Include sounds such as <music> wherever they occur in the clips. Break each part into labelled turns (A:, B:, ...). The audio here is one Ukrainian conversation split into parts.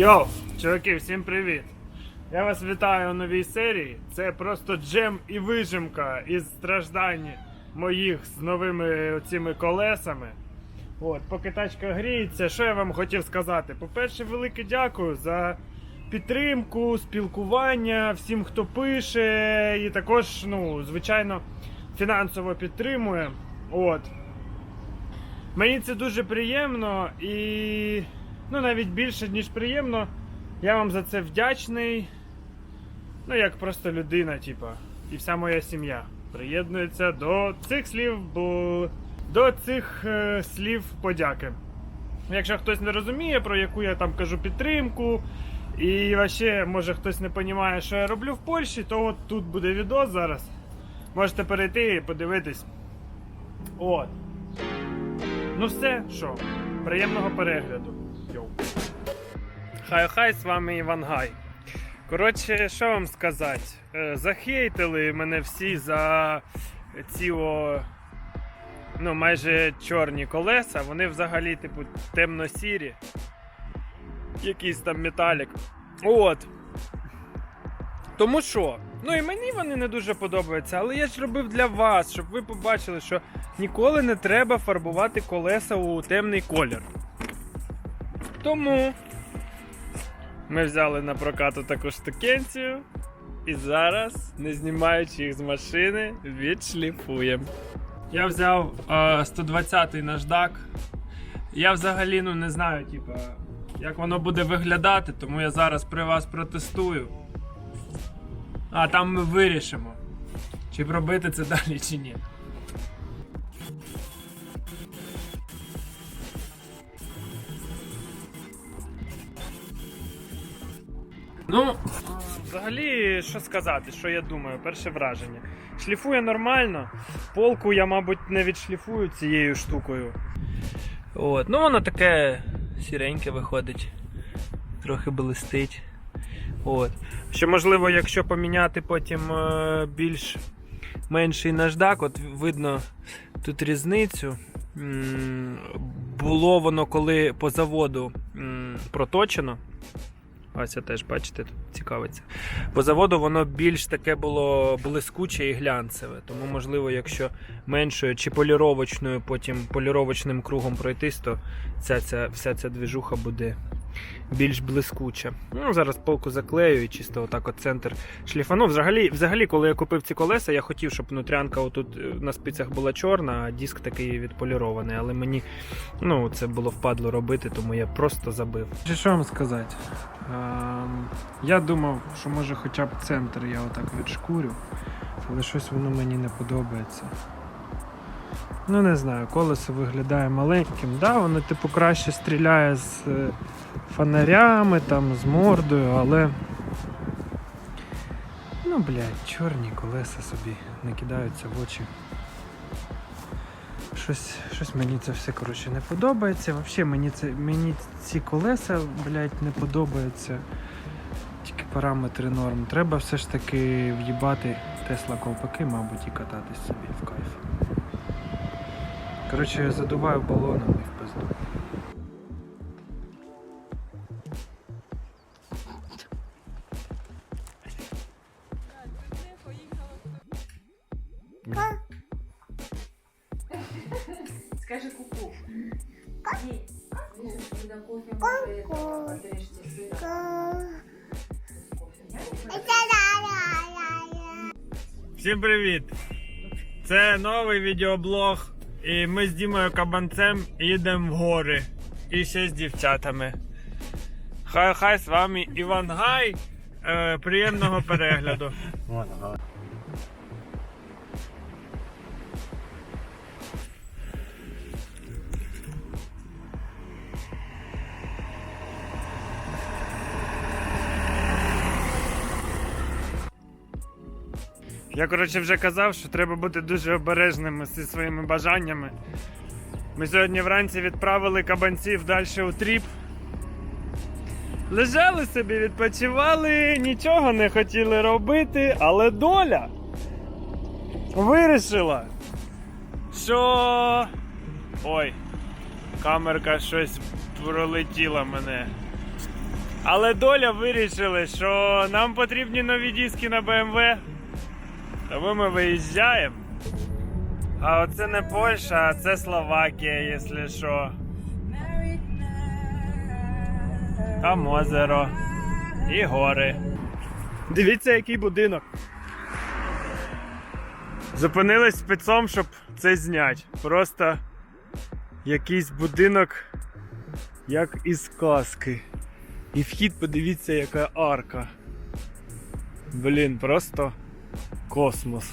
A: Йоу, чуваки, всім привіт! Я вас вітаю у новій серії. Це просто джем і вижимка із страждань моїх з новими цими колесами. От, поки тачка гріється, що я вам хотів сказати? По-перше, велике дякую за підтримку, спілкування, всім, хто пише, і також, ну, звичайно, фінансово підтримує. От. Мені це дуже приємно і ну, навіть більше, ніж приємно. Я вам за це вдячний. Ну, як просто людина, типа, і вся моя сім'я приєднується до цих слів, бо до цих е, слів подяки. Якщо хтось не розуміє, про яку я там кажу підтримку, і вообще, може хтось не розуміє, що я роблю в Польщі, то от тут буде відос зараз. Можете перейти і подивитись. От. Ну все, що, приємного перегляду. Йоу. Хай хай, з вами Іван Гай. Коротше, що вам сказати? Е, Захейтили мене всі за ці ну, майже чорні колеса. Вони взагалі, типу, темно-сірі. Якийсь там металік. От. Тому що? Ну і мені вони не дуже подобаються, але я ж робив для вас, щоб ви побачили, що ніколи не треба фарбувати колеса у темний колір. Тому ми взяли на прокату таку штукенцію. І зараз, не знімаючи їх з машини, відшліфуємо. Я взяв е, 120-й наждак. Я взагалі ну, не знаю, типа, як воно буде виглядати, тому я зараз при вас протестую. А там ми вирішимо, чи пробити це <laughs> далі, чи ні. Ну, взагалі, що сказати, що я думаю, перше враження. Шліфує нормально. Полку я, мабуть, не відшліфую цією штукою. От, ну воно таке сіреньке виходить. Трохи блистить. От. Ще можливо, якщо поміняти потім е, більш менший наждак, от видно тут різницю. Було воно коли по заводу проточено. Це теж, бачите, тут цікавиться. По заводу воно більш таке було блискуче і глянцеве. Тому, можливо, якщо меншою чи поліровочною, потім поліровочним кругом пройтись, то ця, ця, вся ця двіжуха буде більш блискуча. Ну, зараз полку заклею і чисто отак от центр шліфа. Ну, взагалі, взагалі, коли я купив ці колеса, я хотів, щоб внутрянка отут е, на спицях була чорна, а диск такий відполірований. Але мені ну, це було впадло робити, тому я просто забив. Що вам сказати? Ем, я думав, що може хоча б центр я отак відшкурю, але щось воно мені не подобається. Ну, не знаю, колесо виглядає маленьким. Да, воно типу краще стріляє з е, фонарями, там, з мордою, але. Ну, блядь, чорні колеса собі накидаються в очі. Щось, щось мені це все коротше не подобається. Взагалі мені, це, мені ці колеса, блядь, не подобаються. Тільки параметри норм. Треба все ж таки в'їбати Тесла ковпаки, мабуть, і кататись собі в кайф. Коротше, я задуваю балоном і в пизду.
B: Скажи ку-ку.
A: Всім привіт! Це новий відеоблог. І ми з Дімою Кабанцем їдемо в гори. І ще з дівчатами. Хай хай з вами Іван Гай. Е, приємного перегляду. Я, коротше, вже казав, що треба бути дуже обережними зі своїми бажаннями. Ми сьогодні вранці відправили кабанців далі у тріп. Лежали собі, відпочивали, нічого не хотіли робити, але доля вирішила, що. Ой, камерка щось пролетіла мене. Але доля вирішили, що нам потрібні нові диски на BMW. Тому ми виїжджаємо. А оце не Польща, а це Словакія, якщо що. Там озеро. І гори. Дивіться, який будинок. Зупинились спецом, щоб це зняти. Просто якийсь будинок, як із казки. І вхід, подивіться, яка арка. Блін, просто космос.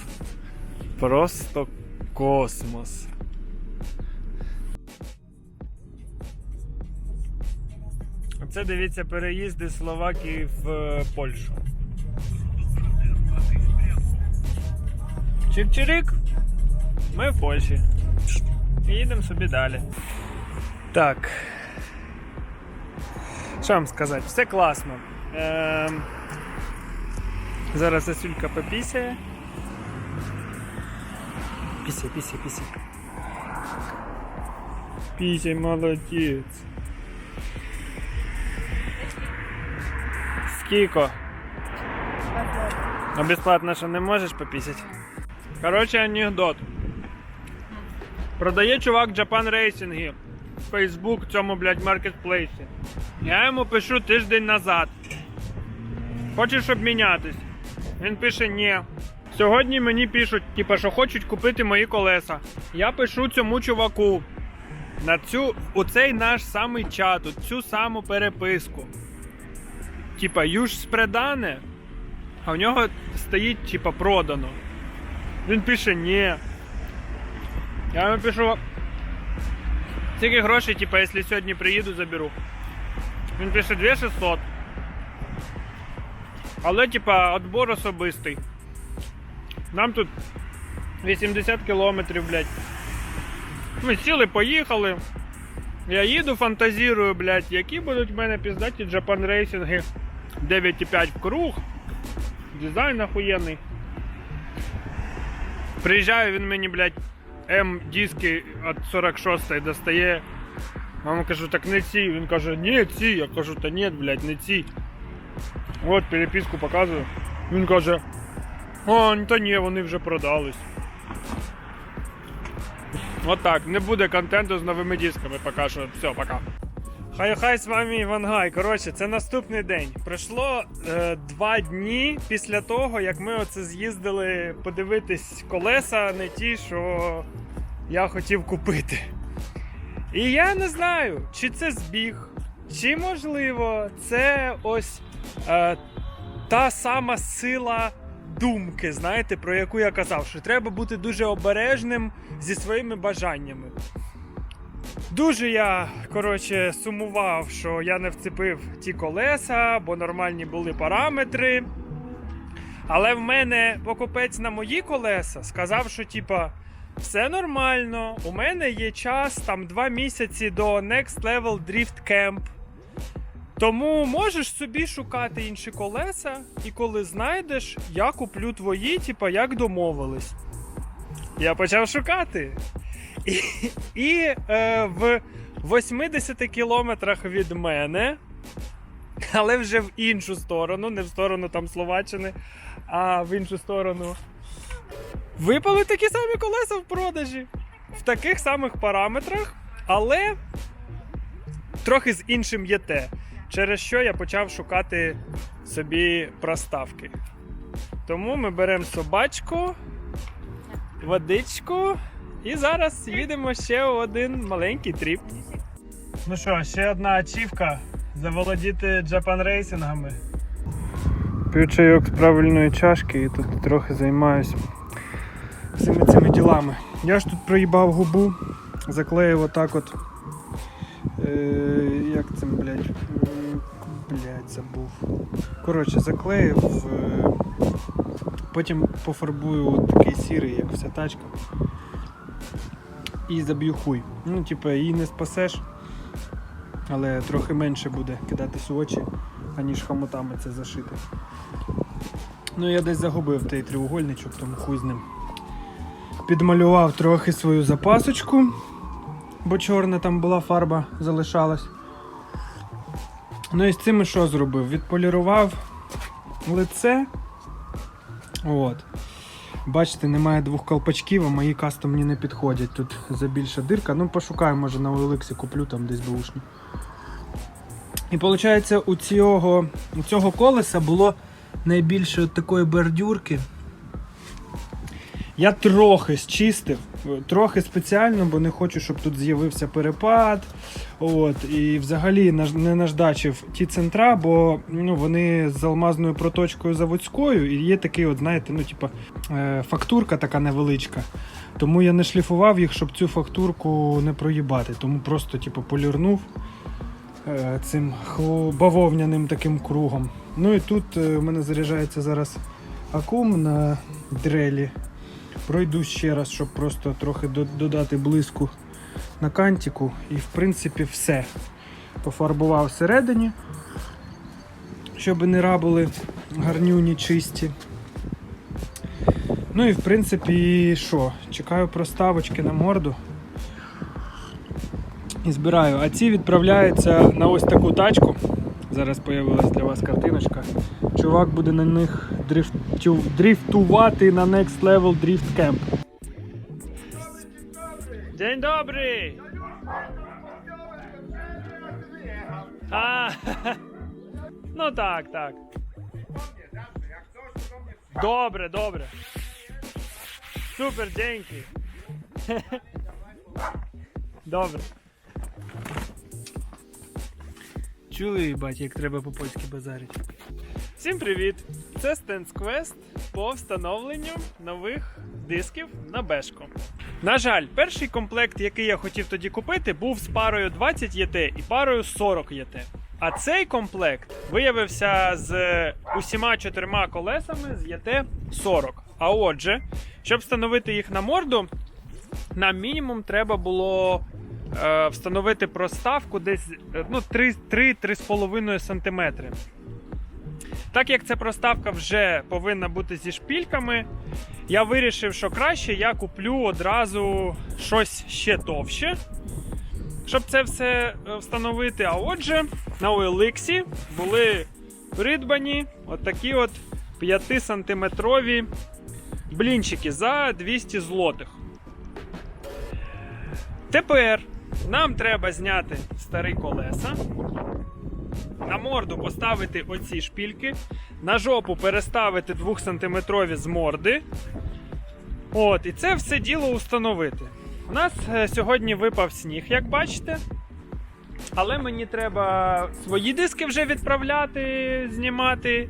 A: Просто космос. Оце дивіться переїзди Словакії в е, Польщу. Чик-чирик. Ми в Польщі. І їдемо собі далі. Так. Що вам сказати? Все класно. Ем... Зараз Асюлька попісяє. Пісяй, пісяй, пісяй. Пісяй, молодець. Скільки? А безплатно що не можеш попісять? Коротше, анекдот. Продає чувак Japan Racing в Facebook цьому, блядь, маркетплейсі. Я йому пишу тиждень назад. Хочеш обмінятись? Він пише ні. Сьогодні мені пишуть, типа, що хочуть купити мої колеса. Я пишу цьому чуваку на цю, у цей наш самий чат, у цю саму переписку. Типа, юж спредане, а в нього стоїть, типа, продано. Він пише ні. Я йому пишу. Скільки грошей, типа, якщо сьогодні приїду, заберу. Він пише 2600. Але, типа, отбор особистий. Нам тут 80 кілометрів, блядь. Ми сіли, поїхали. Я їду, фантазірую, блядь, які будуть в мене піздаті Japan рейсинги 9,5 в круг. Дизайн охуєнний. Приїжджаю, він мені, блядь, М-диски від 46 достає. Мама кажу, так не ці. Він каже, ні, ці. Я кажу, та ні, блядь, не ці. От, переписку показую. Він каже, о, та ні, вони вже продались. От так, не буде контенту з новими дисками поки що. Все, пока. Хай хай з вами Івангай. Коротше, це наступний день. Пройшло е, два дні після того, як ми оце з'їздили подивитись колеса, не ті, що я хотів купити. І я не знаю, чи це збіг, чи можливо, це ось е, та сама сила думки, знаєте, про яку я казав, що треба бути дуже обережним зі своїми бажаннями. Дуже я коротше сумував, що я не вцепив ті колеса, бо нормальні були параметри. Але в мене покупець на мої колеса сказав, що типа все нормально. У мене є час там два місяці до Next Level Drift Camp. Тому можеш собі шукати інші колеса, і коли знайдеш, я куплю твої, типа як домовились. Я почав шукати. І, і е, в 80 кілометрах від мене, але вже в іншу сторону, не в сторону там Словаччини, а в іншу сторону. Випали такі самі колеса в продажі. В таких самих параметрах, але трохи з іншим ЄТ. Через що я почав шукати собі проставки. Тому ми беремо собачку, водичку і зараз їдемо ще в один маленький тріп. Ну що, ще одна ачівка заволодіти джапан рейсингами. П'ю чайок з правильної чашки і тут трохи займаюсь всіми цими ділами. Я ж тут проїбав губу, заклеїв отак от. Е, як це, блядь? Блядь, забув. Коротше, заклеїв. Е, потім пофарбую такий сірий, як вся тачка. І заб'ю хуй. Ну, типа, її не спасеш, але трохи менше буде кидатись у очі, аніж хомутами це зашити. Ну, я десь загубив той треугольничок, тому хуй з ним. Підмалював трохи свою запасочку, бо чорна там була фарба залишалась. Ну і з цим що зробив? Відполірував лице. От. Бачите, немає двох колпачків, а мої кастомні не підходять. Тут забільша дирка. Ну, пошукаю, може на OLX куплю там десь бушні. І виходить, у цього, у цього колеса було найбільше от такої бордюрки. Я трохи зчистив, трохи спеціально, бо не хочу, щоб тут з'явився перепад. От, і взагалі не наждачив ті центра, бо ну, вони з алмазною проточкою заводською, і є такий, от, знаєте, ну, типа, е, фактурка така невеличка. Тому я не шліфував їх, щоб цю фактурку не проїбати. Тому просто типу, полірнув е, цим бавовняним таким кругом. Ну і тут е, у мене заряджається зараз акум на дрелі. Пройду ще раз, щоб просто трохи додати блиску на кантику. І в принципі все. Пофарбував всередині, щоб не рабили гарнюні чисті. Ну і в принципі, що? Чекаю проставочки на морду. І збираю. А ці відправляються на ось таку тачку. Зараз з'явилась для вас картиночка. Чувак буде на них дрифтю... дрифтувати на Next Level Drift Camp. День добрий! А, ну так, так. Добре, добре. Супер, дякую. Добре. Чули, бать, як треба по-польськи базарити. Всім привіт! Це Stance Quest по встановленню нових дисків на бешку. На жаль, перший комплект, який я хотів тоді купити, був з парою 20 ЄТ і парою 40 ЄТ. А цей комплект виявився з усіма чотирма колесами з ЄТ 40. А отже, щоб встановити їх на морду, нам мінімум треба було е, встановити проставку десь е, ну, 3-3,5 см. Так як ця проставка вже повинна бути зі шпільками, я вирішив, що краще я куплю одразу щось ще товще, щоб це все е, встановити. А отже, на OLX були придбані отакі от 5-сантиметрові блінчики за 200 злотих. Тепер нам треба зняти старі колеса, на морду поставити оці шпільки, на жопу переставити 2-сантиметрові з морди. От, і це все діло установити. У нас е, сьогодні випав сніг, як бачите. Але мені треба свої диски вже відправляти, знімати.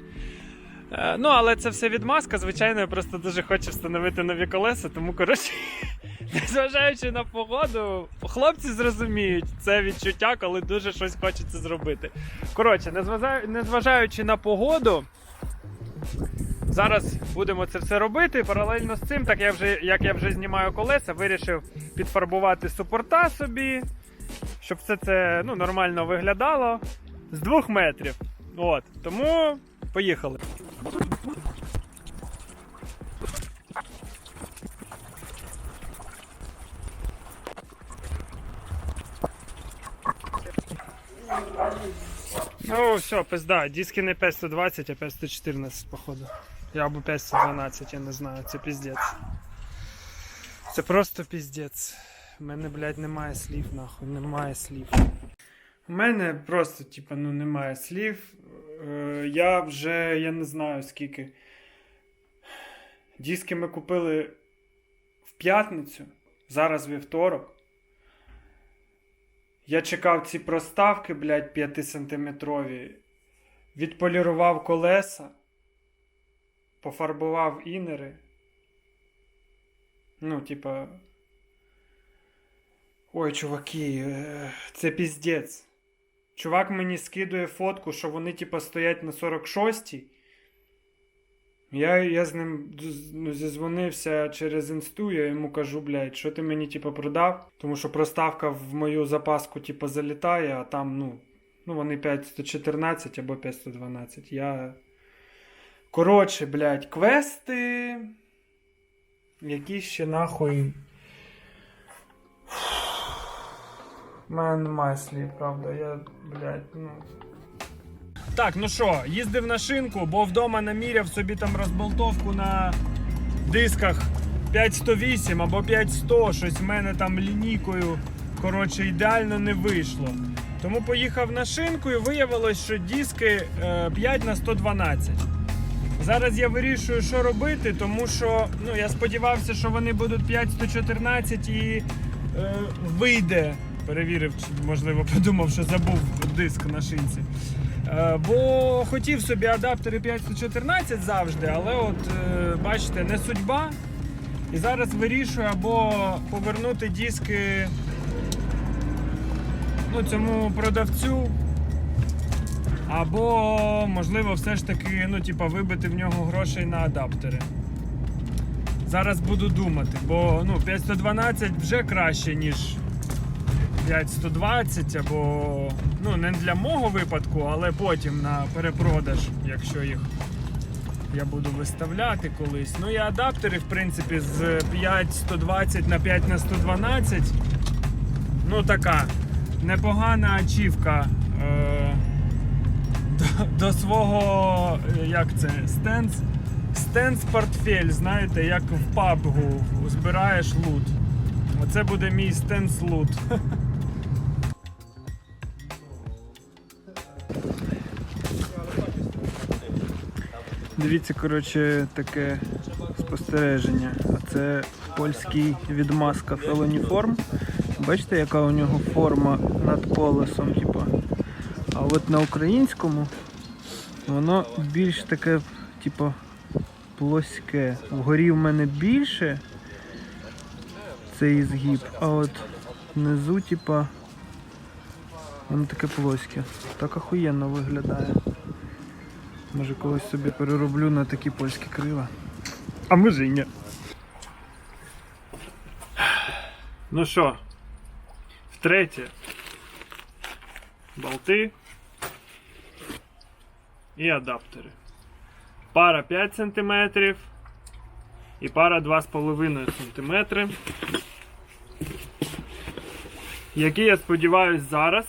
A: Е, Ну, але це все відмазка. Звичайно, я просто дуже хочу встановити нові колеса, тому коротше. <laughs> Незважаючи на погоду, хлопці зрозуміють це відчуття, коли дуже щось хочеться зробити. Коротше, незважаючи на погоду, зараз будемо це все робити. Паралельно з цим, так я вже, як я вже знімаю колеса, вирішив підфарбувати супорта собі, щоб все це ну, нормально виглядало з двох метрів. От, тому поїхали. Ну, все, пизда, диски не 520, а 514, походу. Я або 512, я не знаю, це піздець. Це просто піздець. У мене, блядь, немає слів, нахуй, немає слів. У мене просто, типа, ну, немає слів. Е, Я вже, я не знаю скільки. Диски ми купили в п'ятницю, зараз вівторок. Я чекав ці проставки, блядь, 5-сантиметрові. Відполірував колеса, пофарбував інери. Ну, типа. Ой, чуваки, е, це піздець. Чувак мені скидує фотку, що вони, типа, стоять на 46-й. Я, я з ним ну, зізвонився через інсту, я йому кажу, блядь, що ти мені типу, продав? Тому що проставка в мою запаску типу, залітає, а там, ну, ну вони 514 або 512. Я. Коротше, блядь, квести. Які ще нахуй. У мене немає слів, правда. Я, блядь, ну. Так, ну що, їздив на шинку, бо вдома наміряв собі там розболтовку на дисках 5108 або 5100, щось в мене там лінійкою. Коротше, ідеально не вийшло. Тому поїхав на шинку і виявилось, що диски е, 5 на 112. Зараз я вирішую, що робити, тому що ну, я сподівався, що вони будуть 5114 і е, вийде. Перевірив, можливо, <laughs> подумав, що забув диск на шинці. Е, бо хотів собі адаптери 5114 завжди, але от е, бачите, не судьба. І зараз вирішую або повернути диски ну, цьому продавцю, або, можливо, все ж таки ну, типа, вибити в нього грошей на адаптери. Зараз буду думати, бо ну, 5112 вже краще, ніж 5120, або ну, не для мого випадку, але потім на перепродаж, якщо їх я буду виставляти колись. Ну і адаптери, в принципі, з 5120 на 5 на 112. Ну, така непогана ачівка е, до, до свого, е, як це, стенс, стенс портфель, знаєте, як в PUBG збираєш лут. Оце буде мій стенс лут. <laughs> Дивіться, коротше, таке спостереження. А це польський відмазка Feloniform. Бачите, яка у нього форма над колесом, типу. А от на українському воно більш таке, типу, плоське. Вгорі в мене більше цей згиб, а от внизу, типа, воно таке плоське. Так охуєнно виглядає. Може колись собі перероблю на такі польські крила. А може і ні. Ну що, втретє. Болти і адаптери. Пара 5 см і пара 2,5 см. Які я сподіваюся зараз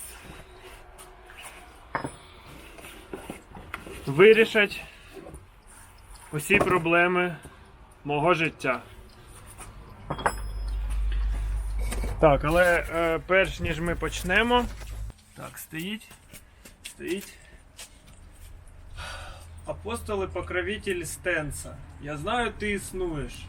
A: вирішать усі проблеми мого життя. Так, але е, перш ніж ми почнемо. Так, стоїть. Стоїть. Апостоли покровитель Стенса. Я знаю, ти існуєш.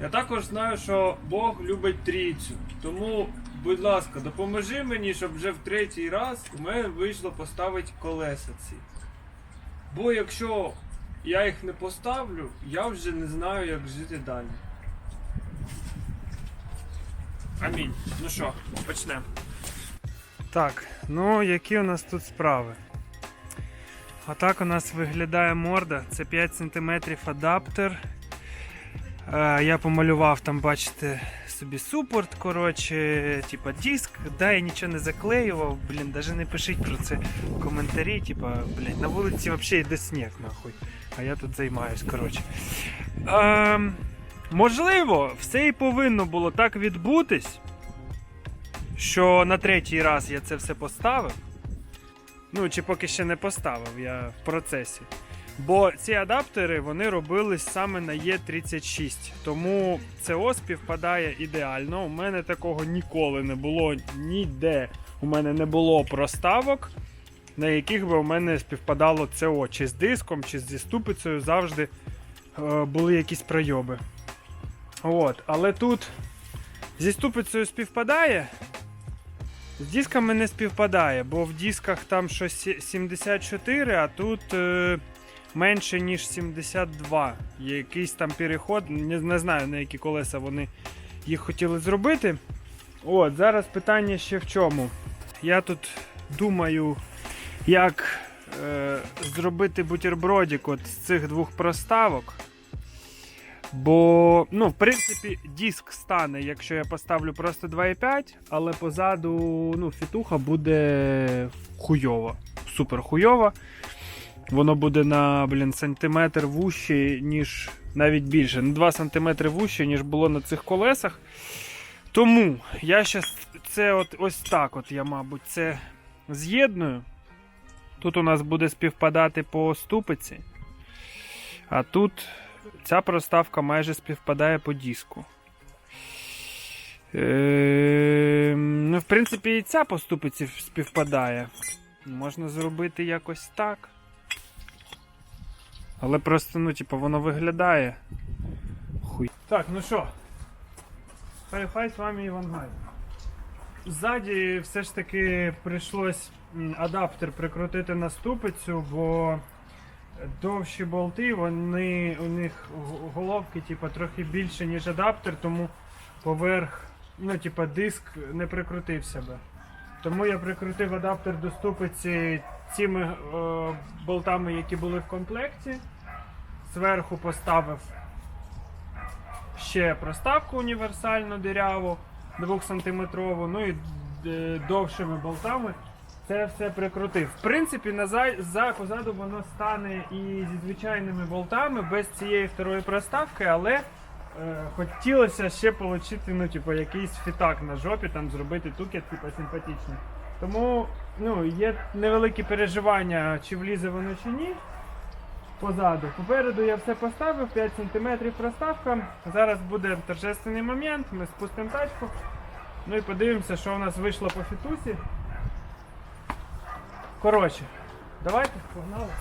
A: Я також знаю, що Бог любить трійцю. Тому, будь ласка, допоможи мені, щоб вже в третій раз у мене вийшло поставити колеса ці. Бо якщо я їх не поставлю, я вже не знаю, як жити далі. Амінь. Ну що, почнемо. Так, ну які у нас тут справи? Отак у нас виглядає морда. Це 5 см адаптер. Е, я помалював там, бачите, собі супорт, коротше, типа диск. Да, я нічого не заклеював, блін, навіть не пишіть про це в коментарі, типа, блін, на вулиці взагалі йде сніг, нахуй. А я тут займаюсь, коротше. Ем, можливо, все і повинно було так відбутись, що на третій раз я це все поставив. Ну, чи поки ще не поставив, я в процесі. Бо ці адаптери вони робились саме на Е36. Тому ЦО співпадає ідеально. У мене такого ніколи не було ніде. У мене не було проставок, на яких би у мене співпадало ЦО. Чи з диском, чи зі ступицею завжди е, були якісь пройоби. От. Але тут зі ступицею співпадає. З дисками не співпадає, бо в дисках там щось 74, а тут е, менше, ніж 72. Є якийсь там переход, не, не знаю на які колеса вони їх хотіли зробити. От, зараз питання ще в чому. Я тут думаю, як е, зробити бутербродик от з цих двох проставок. Бо, ну, в принципі, диск стане, якщо я поставлю просто 2,5, але позаду ну, фітуха буде хуйова. Супер хуйова. Воно буде на блін, сантиметр вужче, ніж навіть більше. На 2 сантиметри вужче, ніж було на цих колесах. Тому я зараз це от ось так от я, мабуть, це з'єдную. Тут у нас буде співпадати по ступиці, а тут ця проставка майже співпадає по диску. Е, ну, в принципі, і ця по ступиці співпадає. Можна зробити якось так. Але просто, ну, типу, воно виглядає. Хуй. Так, ну що. Хай хай з вами Іван Гай. Ззаді все ж таки прийшлось адаптер прикрутити на ступицю, бо довші болти, вони у них головки типу, трохи більше, ніж адаптер, тому поверх, ну, типу, диск не прикрутив себе. Тому я прикрутив адаптер до ступиці цими е, болтами, які були в комплекті. Зверху поставив ще проставку універсальну диряву 2-сантиметрову, ну і е, довшими болтами це все прикрутив. В принципі, назад, за, позаду воно стане і зі звичайними болтами, без цієї второї проставки, але е, хотілося ще отримати ну, типу, якийсь фітак на жопі, там зробити тукет типу, симпатичний. Тому ну, є невеликі переживання, чи влізе воно чи ні позаду. Попереду я все поставив, 5 см проставка. Зараз буде торжественний момент, ми спустимо тачку. Ну і подивимося, що у нас вийшло по фітусі. Коротше, давайте, погнали.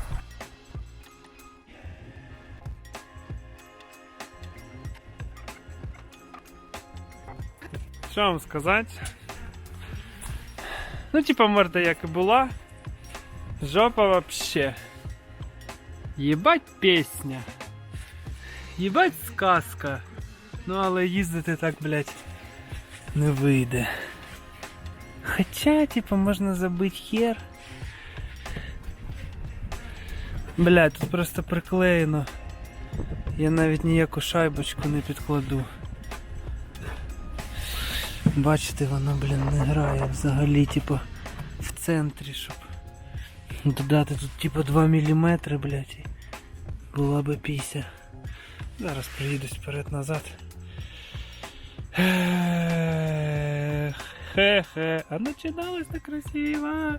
A: Що вам сказати? Ну, типа морда як і була. Жопа вообще. Єбать пісня. Єбать сказка. Ну але їздити так, блядь, не вийде. Хоча, типа, можна забити хер. Блядь, тут просто приклеєно. Я навіть ніяку шайбочку не підкладу. Бачите, воно, блін, не грає взагалі, типа, в центрі, щоб додати тут типа 2 мм, блядь, і була би піся. Зараз приїдусь вперед-назад. Ех, Хе-хе, а начиналось так красиво.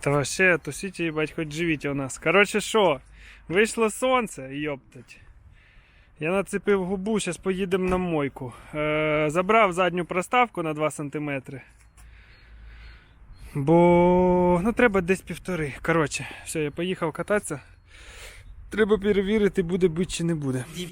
A: Та вообще, тусите, ебать, хоть живите у нас. Короче, що? Вийшло сонце, йоптать. Я нацепив губу, зараз поїдемо на мойку. Е, забрав задню проставку на 2 см. Бо ну, треба десь півтори. Коротше, все, я поїхав кататися. Треба перевірити, буде бить чи не буде.
C: Qui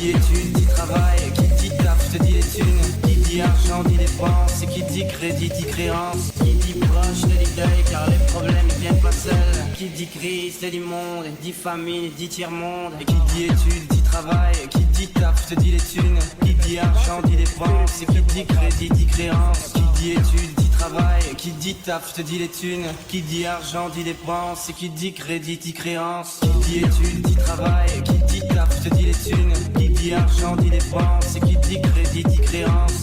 C: dit, études, dit travail, qui dit taf, te dit les thunes. Dit argent, dit dépenses, et qui dit crédit, dit créance. Qui dit proche, te dit deuil, car les problèmes ne viennent pas seuls. Qui dit crise, te dit monde, dit famille, dit tiers-monde. Et qui dit études, dit travail, qui dit taf, te dit les thunes. Qui dit argent, dit dépenses, et qui dit crédit, dit créance. Qui dit études, dit travail, qui dit taf, te dit les thunes. Qui dit argent, dit dépenses, et qui dit crédit, dit créance. Qui dit études, dit travail, qui dit taf, te dit les thunes. Qui dit argent, dit dépenses, et qui dit crédit, dit créance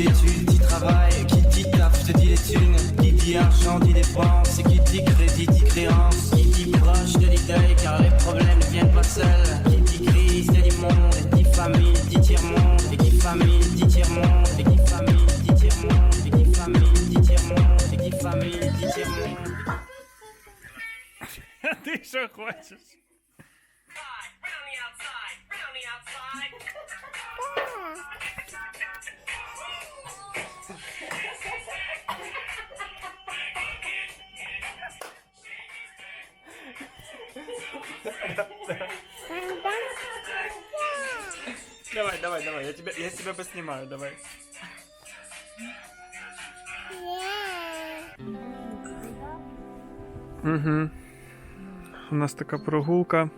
C: dit études dit travail, qui dit taf te dit les thunes, qui dit argent dit dépenses, et qui dit crédit dit créance, qui dit proche te dit deuil car les problèmes ne viennent pas seuls, qui dit crise te dit monde, et dit famille dit tiers monde, et qui famille dit tiers monde, et qui famille dit tiers monde, et qui famille dit tiers monde, et qui famille dit tiers monde. <laughs> Déjà, quoi,
A: Давай, давай, я тебя, я тебя поснимаю, давай. Угу. У нас така прогулка.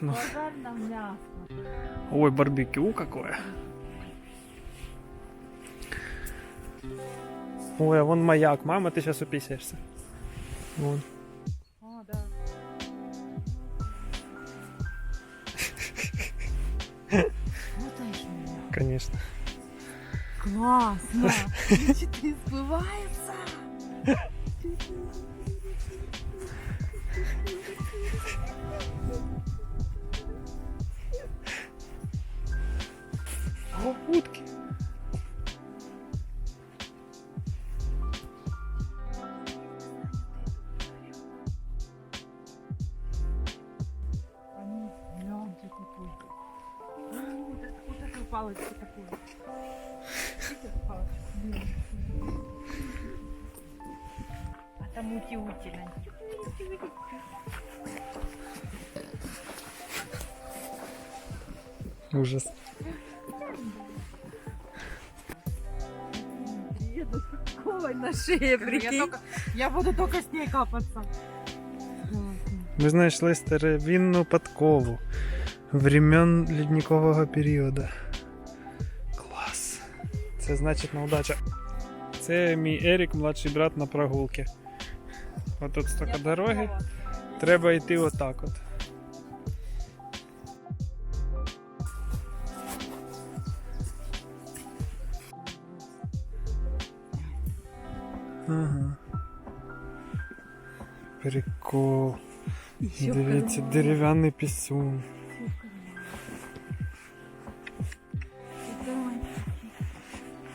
A: Ну. Ой, барбекю какое. Ой, а вон маяк. Мама, ты сейчас уписаешься. Вон. Конечно.
B: Классно! <laughs> Мечты сбываются! А О, утки! Там ути-ути,
A: Ужас.
B: Приеду с такой на шее, я, только, я буду только с ней капаться.
A: Ми знайшли старовинну подкову времен ледникового періоду. Клас. Це значить на удача. Це мій Ерік, младший брат на прогулки. От тут стільки дороги. Треба йти отак от. Ага. Прикол. Дивіться, дерев'яний пісюн.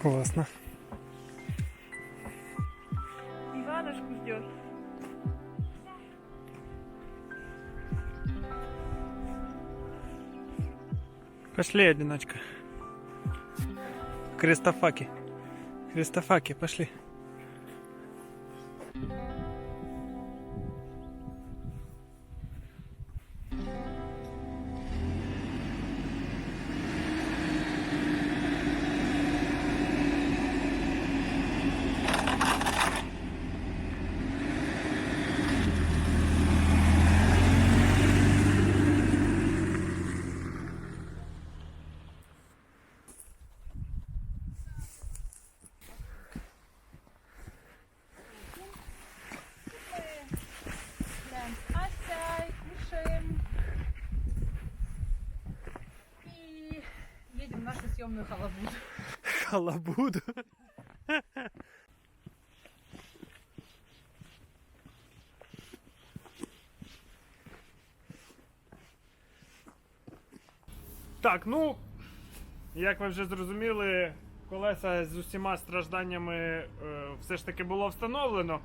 A: Класно. Пошли, одиночка. Крестофаки. Крестофаки, пошли.
B: Нашу халабуду.
A: Халабуду. Так, ну, як ви вже зрозуміли, колеса з усіма стражданнями е, все ж таки було встановлено.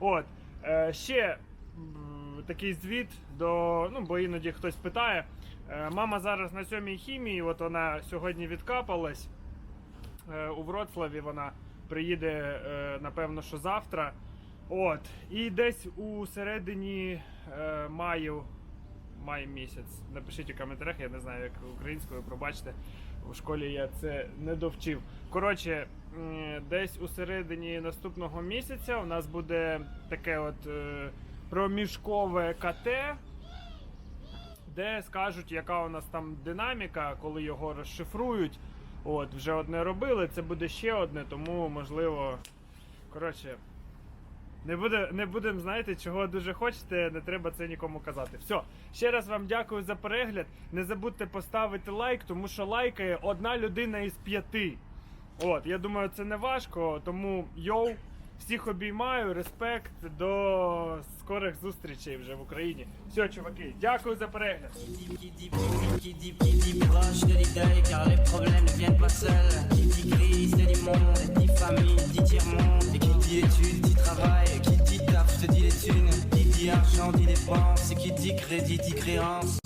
A: От, е, ще м, такий звіт до. Ну, бо іноді хтось питає. Е, мама зараз на сьомій хімії, от вона сьогодні відкапалась. Е, у Вроцлаві вона приїде, е, напевно, що завтра. От. І десь у середині маю, май місяць. Напишіть у коментарях, я не знаю, як українською, пробачте. У школі я це не довчив. Коротше, десь у середині наступного місяця у нас буде таке от проміжкове КТ, де скажуть, яка у нас там динаміка, коли його розшифрують. От, вже одне робили, це буде ще одне, тому можливо. Коротше, не, буде, не будемо, знаєте, чого дуже хочете, не треба це нікому казати. Все, ще раз вам дякую за перегляд. Не забудьте поставити лайк, тому що лайкає одна людина із п'яти. От, я думаю, це не важко, тому йоу, всіх обіймаю, респект, до скорих зустрічей вже в Україні. Все, чуваки, дякую за перегляд.
C: Qui dit, argent dit dépenses, et qui dit crédit dit créance.